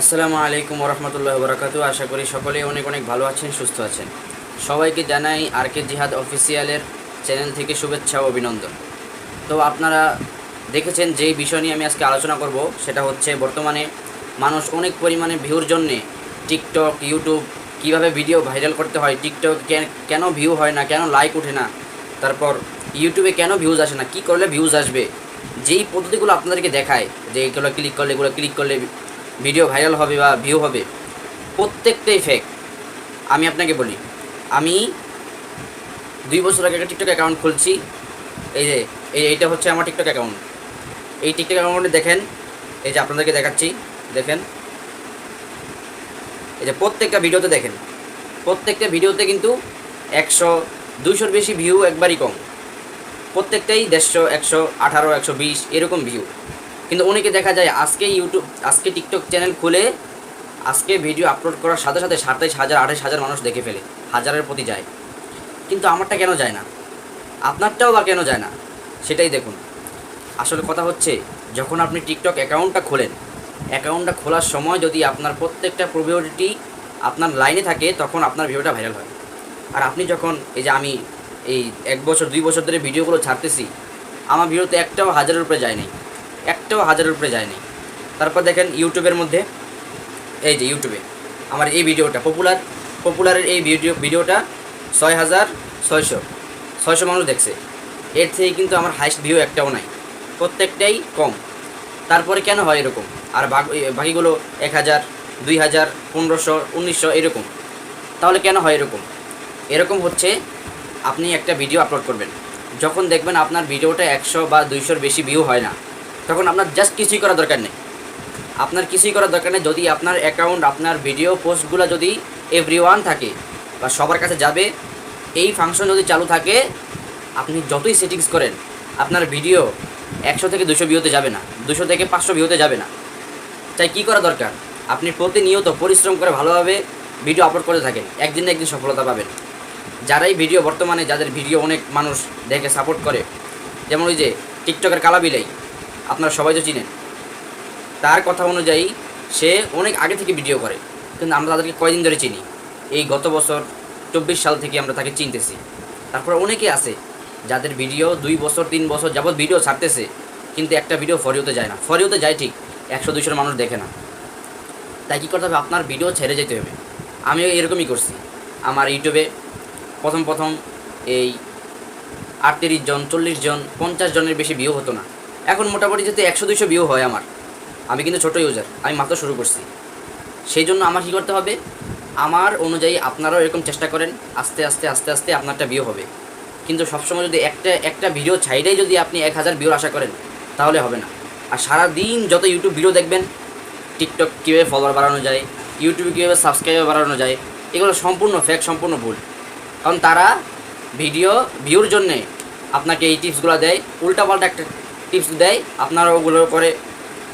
আসসালামু আলাইকুম রহমতুল্লাহ বরাকাতু আশা করি সকলে অনেক অনেক ভালো আছেন, সুস্থ আছেন। সবাইকে জানাই আর কে জিহাদ অফিসিয়ালের চ্যানেল থেকে শুভেচ্ছা ও অভিনন্দন। তো আপনারা দেখেছেন যেই বিষয় নিয়ে আমি আজকে আলোচনা করব, সেটা হচ্ছে বর্তমানে মানুষ অনেক পরিমাণে ভিউর জন্যে টিকটক, ইউটিউব কীভাবে ভিডিও ভাইরাল করতে হয়, টিকটক কেন ভিউ হয় না, কেন লাইক ওঠে না, তারপর ইউটিউবে কেন ভিউজ আসে না, কী করলে ভিউজ আসবে, যেই পদ্ধতিগুলো আপনাদেরকে দেখায়, যে এগুলো ক্লিক করলে, এগুলো ক্লিক করলে ভিডিও ভাইরাল হবে বা ভিউ হবে, প্রত্যেকটাই ফেক আমি আপনাকে বলি, আমি দুই বছর আগে একটা টিকটক অ্যাকাউন্ট খুলছি, এই যে, এই এইটা হচ্ছে আমার টিকটক অ্যাকাউন্ট এই টিকটক অ্যাকাউন্টে দেখেন, এই যে আপনাদেরকে দেখাচ্ছি, দেখেন। এই যে প্রত্যেকটা ভিডিওতে দেখেন, প্রত্যেকটা ভিডিওতে কিন্তু একশো, দুইশোর বেশি ভিউ একবারই কম। প্রত্যেকটাই দেড়শো, একশো, আঠারো, একশো বিশ, এরকম ভিউ কিন্তু অনেকে দেখা যায় আজকে ইউটিউব আজকে টিকটক চ্যানেল খুলে আজকে ভিডিও আপলোড করার সাথে সাথে সাতাইশ হাজার, আঠাইশ হাজার মানুষ দেখে ফেলে, হাজারের প্রতি যায়। কিন্তু আমারটা কেন যায় না? আপনারটাও বা কেন যায় না? সেটাই দেখুন। আসলে কথা হচ্ছে, যখন আপনি টিকটক অ্যাকাউন্টটা খোলেন অ্যাকাউন্টটা খোলার সময় যদি আপনার প্রত্যেকটা প্রবিওরিটি আপনার লাইনে থাকে, তখন আপনার ভিডিওটা ভাইরাল হয়। আর আপনি যখন, এই যে আমি এই এক বছর, দুই বছর ধরে ভিডিওগুলো ছাড়তেছি, আমার ভিডিওতে একটাও হাজারের উপরে যায় নাই। একটাও হাজারের উপরে যায়নি। তারপর দেখেন ইউটিউবের মধ্যে, এই যে ইউটিউবে, আমার এই ভিডিওটা পপুলার পপুলারের এই ভিডিও, ভিডিওটা ছয় হাজার ছয়শো ছয়শো মানুষ দেখছে। এর থেকে কিন্তু আমার হাইস্ট ভিউ একটাও নাই। প্রত্যেকটাই কম। তারপরে কেন হয় এরকম? আর বাকিগুলো এক হাজার দুই হাজার পনেরোশো, উনিশশো, এরকম। তাহলে কেন হয় এরকম? এরকম হচ্ছে আপনি একটা ভিডিও আপলোড করবেন। যখন দেখবেন আপনার ভিডিওটা একশো বা দুইশোর বেশি ভিউ হয় না। তখন আপনার জাস্ট কিছুই করার দরকার নেই। আপনার কিছুই করার দরকার নেই, যদি আপনার অ্যাকাউন্ট আপনার ভিডিও পোস্টগুলো যদি এভরি থাকে বা সবার কাছে যাবে, এই ফাংশন যদি চালু থাকে, আপনি যতই সেটিংস করেন, আপনার ভিডিও একশো থেকে দুশো ভিউতে যাবে না, দুশো থেকে পাঁচশো ভিউতে যাবে না। তাই কী করা দরকার? আপনি প্রতিনিয়ত পরিশ্রম করে ভালোভাবে ভিডিও আপলোড করে থাকেন, একদিন না একদিন সফলতা পাবেন। যারাই ভিডিও বর্তমানে, যাদের ভিডিও অনেক মানুষ দেখে সাপোর্ট করে, যেমন ওই যে টিকটকের কালাবিলাই আপনারা সবাই তো চিনেন। তার কথা অনুযায়ী সে অনেক আগে থেকে ভিডিও করে, কিন্তু আমরা তাদেরকে কয়দিন ধরে চিনি। এই গত বছর চব্বিশ সাল থেকে আমরা তাকে চিনতেছি। তারপরে অনেকে আছে যাদের ভিডিও দুই বছর, তিন বছর যাবৎ ভিডিও ছাড়তেছে, কিন্তু একটা ভিডিও ফরিওতে যায় না। ফরিওতে যায় ঠিক একশো দুইশোর মানুষ দেখে না। তাই কী করতে হবে? আপনার ভিডিও ছেড়ে যেতে হবে। আমিও এরকমই করছি। আমার ইউটিউবে প্রথম প্রথম এই আটত্রিশ জন, চল্লিশ জন, পঞ্চাশ জনের বেশি ভিউ হতো না। এখন মোটামুটি যেতে একশো, দুইশো ভিউ হয় আমার, আমি কিন্তু ছোটো ইউজার আমি মাত্র শুরু করছি। সেই জন্য আমার কী করতে হবে? আমার অনুযায়ী আপনারাও এরকম চেষ্টা করেন, আস্তে আস্তে আস্তে আস্তে আপনারটা ভিউ হবে। কিন্তু সবসময় যদি একটা একটা ভিডিও ছাইডেই যদি আপনি এক হাজার ভিউর আশা করেন, তাহলে হবে না। আর সারা দিন যত ইউটিউব ভিডিও দেখবেন টিকটক কীভাবে ফলোয়ার বাড়ানো যায় ইউটিউবে কীভাবে সাবস্ক্রাইবার বাড়ানো যায়, এগুলো সম্পূর্ণ ফেক সম্পূর্ণ ভুল। কারণ তারা ভিডিও ভিউর জন্যে আপনাকে এই টিপসগুলো দেয়, উল্টাপাল্টা একটা টিপস দেয় আপনারা ওগুলো করে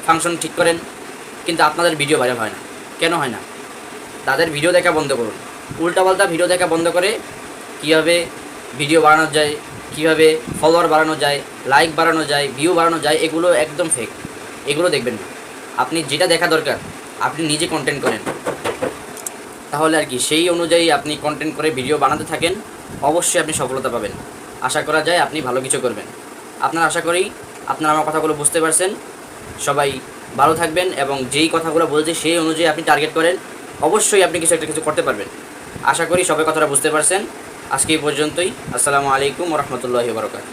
ফাংশন ঠিক করেন, কিন্তু আপনাদের ভিডিও ভাইরাল হয় না। কেন হয় না? তাদের ভিডিও দেখা বন্ধ করুন। উল্টাপাল্টা ভিডিও দেখা বন্ধ করে কীভাবে ভিডিও বাড়ানো যায়, কীভাবে ফলোয়ার বাড়ানো যায় লাইক বাড়ানো যায় ভিউ বাড়ানো যায়, এগুলো একদম ফেক এগুলো দেখবেন না। আপনি যেটা দেখা দরকার, আপনি নিজে কন্টেন্ট করেন। তাহলে আর কি, সেই অনুযায়ী আপনি কন্টেন্ট করে ভিডিও বানাতে থাকেন, অবশ্যই আপনি সফলতা পাবেন। আশা করা যায় আপনি ভালো কিছু করবেন। আপনার আশা করি আপনারা আমার কথাগুলো বুঝতে পারছেন। সবাই ভালো থাকবেন এবং যেই কথাগুলো বলছে সেই অনুযায়ী আপনি টার্গেট করেন। অবশ্যই আপনি কিছু একটা কিছু করতে পারবেন। আশা করি সবাই কথাটা বুঝতে পারছেন। আজকে এই পর্যন্তই। আসসালামু আলাইকুম রহমতুল্লাহ বারকাত